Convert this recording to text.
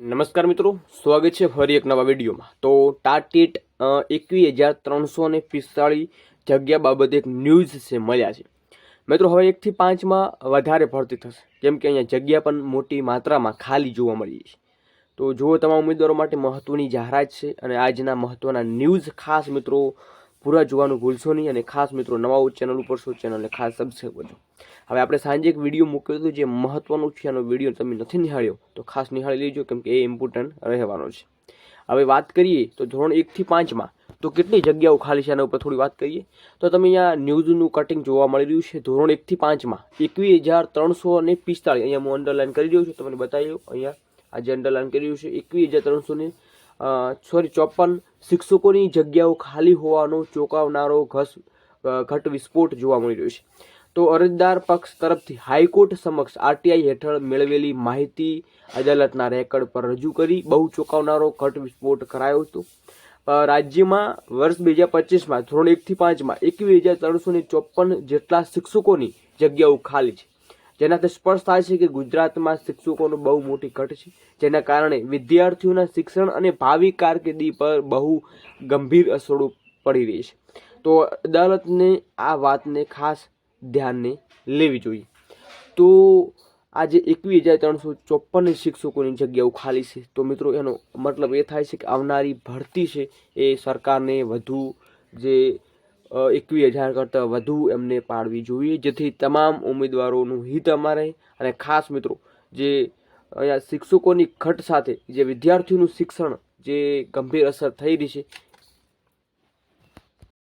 નમસ્કાર મિત્રો, સ્વાગત છે ફરી એક નવા વિડીયોમાં. તો ટાટીટ એકવીસ હજાર ત્રણસો ને પિસ્તાળીસ જગ્યા બાબતે એક ન્યૂઝ છે, મળ્યા છે. મિત્રો, હવે એકથી પાંચમાં વધારે ભરતી થશે. કેમ કે અહીંયા જગ્યા પણ મોટી માત્રામાં ખાલી જોવા મળી છે. તો જુઓ, તમામ ઉમેદવારો માટે મહત્ત્વની જાહેરાત છે અને આજના મહત્ત્વના ન્યૂઝ ખાસ મિત્રો પૂરા જોવાનું ભૂલશો નહીં અને ખાસ મિત્રો નવા ચેનલ ઉપર છો ચેનલને ખાસ સબસ્ક્રાઈબ કરજો. હવે આપણે સાંજે એક વીડિયો મૂક્યો હતો જે મહત્વનું છે એનો વીડિયો તમે નથી નિહાળ્યો, તો ખાસ નિહાળી લેજો કેમ કે એ ઇમ્પોર્ટન્ટ રહેવાનો છે. હવે વાત કરીએ તો ધોરણ એકથી પાંચમાં તો કેટલી જગ્યાઓ ખાલી છે એના ઉપર થોડી વાત કરીએ. તો તમે અહીંયા ન્યૂઝનું કટિંગ જોવા મળી રહ્યું છે, ધોરણ એકથી પાંચમાં એકવીસ હજાર ત્રણસો અને પિસ્તાળીસ, અહીંયા હું અંડરલાઇન કરી રહ્યો છું તમને બતાવ્યું અહીંયા આજે અંડરલાઇન કરી રહ્યું છે, એકવીસ હજાર ત્રણસો ને સોરી, ચોપન શિક્ષકોની જગ્યાઓ ખાલી હોવાનો ચોંકાવનારો ઘસ ઘટ વિસ્ફોટ જોવા મળી રહ્યો છે. તો અરજદાર પક્ષ તરફથી હાઈકોર્ટ સમક્ષ આરટીઆઈ હેઠળ મેળવેલી માહિતી અદાલતના રેકર્ડ પર રજૂ કરી બહુ ચોંકાવનારો ઘટ વિસ્ફોટ કરાયો હતો. રાજ્યમાં વર્ષ બે હજાર પચીસમાં ધોરણ એકથી પાંચમાં એકવીસ હજાર ત્રણસો ચોપન જેટલા શિક્ષકોની જગ્યાઓ ખાલી છે. જેનાથી સ્પષ્ટ થાય છે કે ગુજરાતમાં શિક્ષકોનું બહુ મોટી ઘટ છે, જેના કારણે વિદ્યાર્થીઓના શિક્ષણ અને ભાવિ કારકિર્દી પર બહુ ગંભીર અસરો પડી રહી છે. તો અદાલતને આ વાતને ખાસ ધ્યાને લેવી જોઈએ. તો આજે એકવીસ હજાર ત્રણસો ચોપન શિક્ષકોની જગ્યાઓ ખાલી છે. તો મિત્રો, એનો મતલબ એ થાય છે કે આવનારી ભરતી છે એ સરકારને વધુ જે એકવીસ હજાર કરતાં વધુ એમને પાડવી જોઈએ. જેથી તમામ ઉમેદવારોનું હિત અમારે અને ખાસ મિત્રો, જે અહીંયા શિક્ષકોની ઘટ સાથે જે વિદ્યાર્થીઓનું શિક્ષણ જે ગંભીર અસર થઈ રહી છે